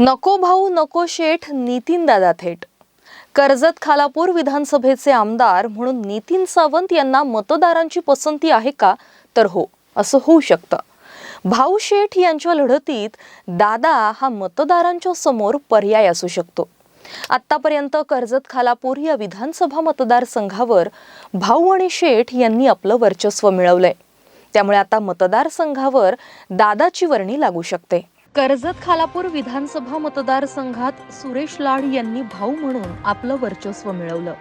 नको भाऊ नको शेठ नितीन दादा थेट. कर्जत खालापूर विधानसभेचे आमदार म्हणून नितीन सावंत यांना मतदारांची पसंती आहे का? तर हो असं होऊ शकतं. भाऊ शेठ यांच्या लढतीत दादा हा मतदारांच्या समोर पर्याय असू शकतो. आत्तापर्यंत कर्जत खालापूर या विधानसभा मतदारसंघावर भाऊ आणि शेठ यांनी आपलं वर्चस्व मिळवलंय. त्यामुळे आता मतदारसंघावर दादाची वर्णी लागू शकते. कर्जत खालापूर विधानसभा मतदारसंघात सुरेश लाड यांनी भाऊ म्हणून आपलं वर्चस्व मिळवलं.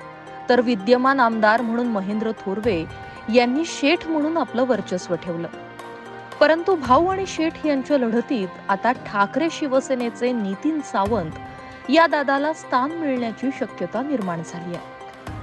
तर विद्यमान आमदार म्हणून महेंद्र थोरवे यांनी शेठ म्हणून आपलं वर्चस्व ठेवलं. परंतु भाऊ आणि शेठ यांच्या लढतीत आता ठाकरे शिवसेनेचे नितीन सावंत या दादाला स्थान मिळण्याची शक्यता निर्माण झाली आहे.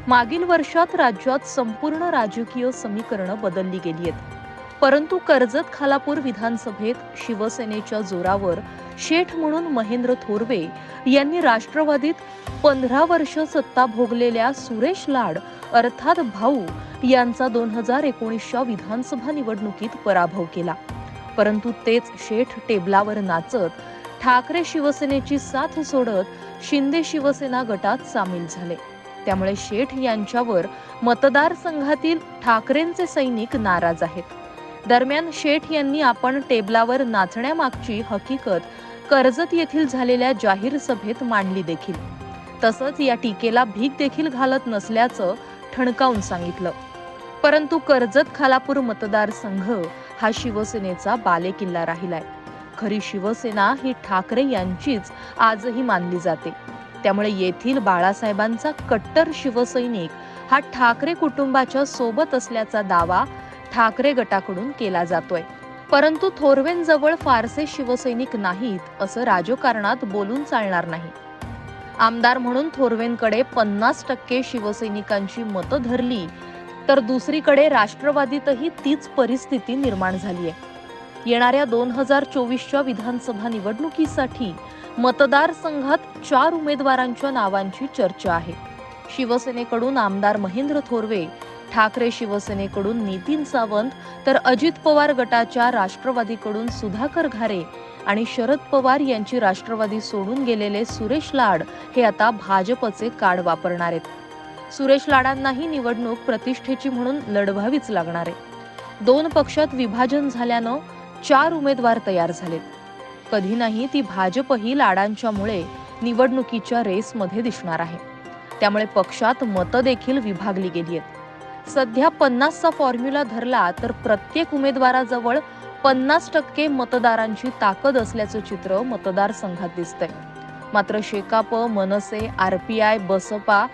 मागील वर्षात राज्यात संपूर्ण राजकीय समीकरणं बदलली गेली आहेत. परंतु कर्जत खालापूर विधानसभेत शिवसेनेच्या जोरावर शेठ म्हणून महेंद्र थोरवे यांनी राष्ट्रवादीत पंधरा वर्ष सत्ता भोगलेल्या सुरेश लाड अर्थात भाऊ यांचा दोन हजार एकोणीसच्या विधानसभा निवडणुकीत पराभव केला. परंतु तेच शेठ टेबलावर नाचत ठाकरे शिवसेनेची साथ सोडत शिंदे शिवसेना गटात सामील झाले. त्यामुळे शेठ यांच्यावर मतदारसंघातील ठाकरेंचे सैनिक नाराज आहेत. दरम्यान शेठ यांनी आपण टेबलावर नाचण्यामागची हकीकत कर्जत येथील झालेल्या जाहीर सभेत मांडली देखील. तसंच या टीकेला भीक देखील घालत नसल्याचं ठणकावून सांगितलं. परंतु कर्जत खालापूर मतदारसंघ हा शिवसेनेचा बालेकिल्ला राहिलाय. खरी शिवसेना ही ठाकरे यांचीच आजही मानली जाते. त्यामुळे येथील बाळासाहेबांचा कट्टर शिवसैनिक हा ठाकरे कुटुंबाच्या सोबत असल्याचा दावा ठाकरे गटाकडून केला जातोय. परंतु थोरवेंजवळ फारसे शिवसैनिक नाहीत असं राजकारणात बोलून चालणार नाही. आमदार म्हणून थोरवेंकडे पन्नास टक्के शिवसैनिकांची मतं धरली तर दुसरीकडे राष्ट्रवादीतही तीच परिस्थिती निर्माण झाली आहे येणाऱ्या दोन हजार चोवीसच्या विधानसभा निवडणुकीसाठी मतदारसंघात चार उमेदवारांच्या नावांची चर्चा आहे. शिवसेनेकडून आमदार महेंद्र थोरवे ठाकरे शिवसेनेकडून नितीन सावंत तर अजित पवार गटाच्या राष्ट्रवादीकडून सुधाकर घारे आणि शरद पवार यांची राष्ट्रवादी सोडून गेलेले सुरेश लाड हे आता भाजपचे कार्ड वापरणार आहेत. सुरेश लाडांनाही निवडणूक प्रतिष्ठेची म्हणून लढवावीच लागणार आहे. दोन पक्षात विभाजन झाल्यानं चार उमेदवार तयार झालेत. कधी नाही ती भाजपही लाडांच्यामुळे निवडणुकीच्या रेसमध्ये दिसणार आहे. त्यामुळे पक्षात मतं देखील विभागली गेली आहेत. सध्या पन्नासचा फॉर्म्युला धरला तर प्रत्येक उमेदवाराजवळ पन्नास टक्के मतदारांची ताकद असल्याचं चित्र मतदारसंघात दिसतंय. मात्र शेकाप मनसे आरपीआय बसपा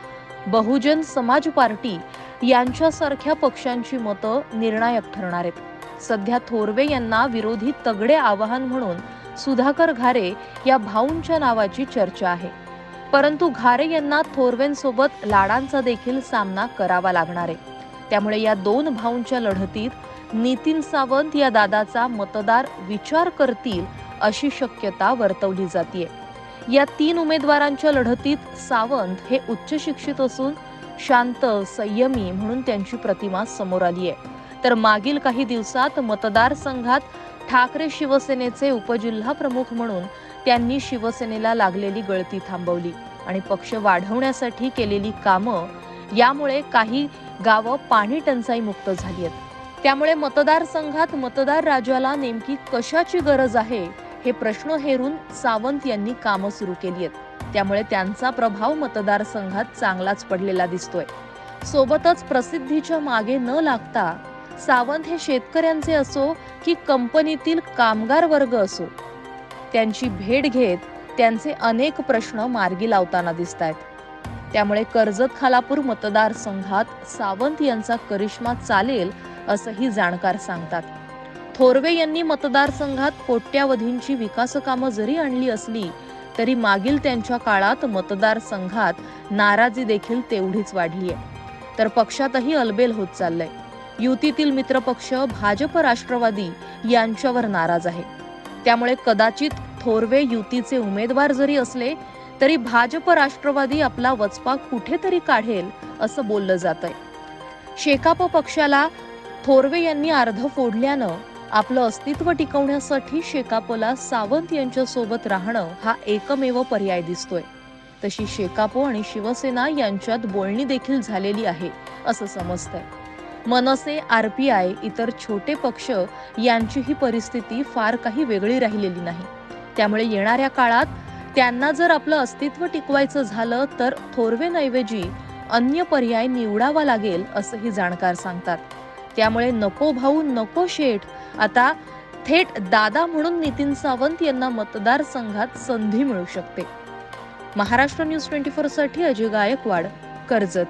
बहुजन समाज पार्टी यांच्यासारख्या पक्षांची मतं निर्णायक ठरणार आहेत. सध्या थोरवे यांना विरोधी तगडे आवाहन म्हणून सुधाकर घारे या भाऊंच्या नावाची चर्चा आहे. परंतु घारे यांना थोरवेंसोबत लाडांचा देखील सामना करावा लागणार आहे. त्यामुळे या दोन भाऊंच्या लढतीत नितीन सावंत या दादाचा मतदार विचार करतील अशी शक्यता वर्तवली जाते या तीन उमेदवारांच्या लढतीत सावंत हे उच्च शिक्षित असून शांत संयमी म्हणून त्यांची प्रतिमा समोर आली आहे. तर मागील काही दिवसात मतदारसंघात ठाकरे शिवसेनेचे उपजिल्हा प्रमुख म्हणून त्यांनी शिवसेनेला लागलेली गळती थांबवली आणि पक्ष वाढवण्यासाठी केलेली कामं यामुळे काही गावं पाणी टंचाई मुक्त झाली आहेत त्यामुळे मतदारसंघात मतदार राजाला नेमकी कशाची गरज आहे हे प्रश्न हेरून सावंत यांनी कामं सुरू केली आहेत त्यामुळे त्यांचा प्रभाव मतदारसंघात चांगलाच पडलेला दिसतोय. सोबतच प्रसिद्धीच्या मागे न लागता सावंत हे शेतकऱ्यांचे असो की कंपनीतील कामगार वर्ग असो त्यांची भेट घेत त्यांचे अनेक प्रश्न मार्गी लावताना दिसत आहेत त्यामुळे कर्जत खालापूर मतदारसंघात सावंत यांचा करिश्मा चालेल असंही जाणकार सांगतात. थोरवे यांनी मतदारसंघात कोट्यावधींची विकासकामं जरी आणली असली तरी मागील त्यांच्या काळात मतदारसंघात नाराजी देखील तेवढीच वाढली आहे. तर पक्षातही अलबेल होत चाललंय. युतीतील मित्रपक्ष भाजप राष्ट्रवादी यांच्यावर नाराज आहे. त्यामुळे कदाचित थोरवे युतीचे उमेदवार जरी असले तरी भाजप राष्ट्रवादी आपला वचपा कुठेतरी काढेल असं बोललं जात आहे शेकाप पक्षाला थोरवे यांनी अर्ध फोडल्यानं आपलं अस्तित्व टिकवण्यासाठी शेकापला सावंत यांच्या सोबत राहणं हा एकमेव पर्याय दिसतोय. तशी शेकापो आणि शिवसेना यांच्यात बोलणी देखील झालेली आहे असं समजतंय. मनसे आरपीआय इतर छोटे पक्ष यांची ही परिस्थिती फार काही वेगळी राहिलेली नाही. त्यामुळे येणाऱ्या काळात त्यांना जर आपलं अस्तित्व टिकवायचं झालं तर थोरवेंऐवजी अन्य पर्याय निवडावा लागेल असंही जाणकार सांगतात. त्यामुळे नको भाऊ नको शेठ. आता थेट दादा म्हणून नितीन सावंत यांना मतदारसंघात संधी मिळू शकते. महाराष्ट्र न्यूज ट्वेंटी फोरसाठी अजय गायकवाड कर्जत.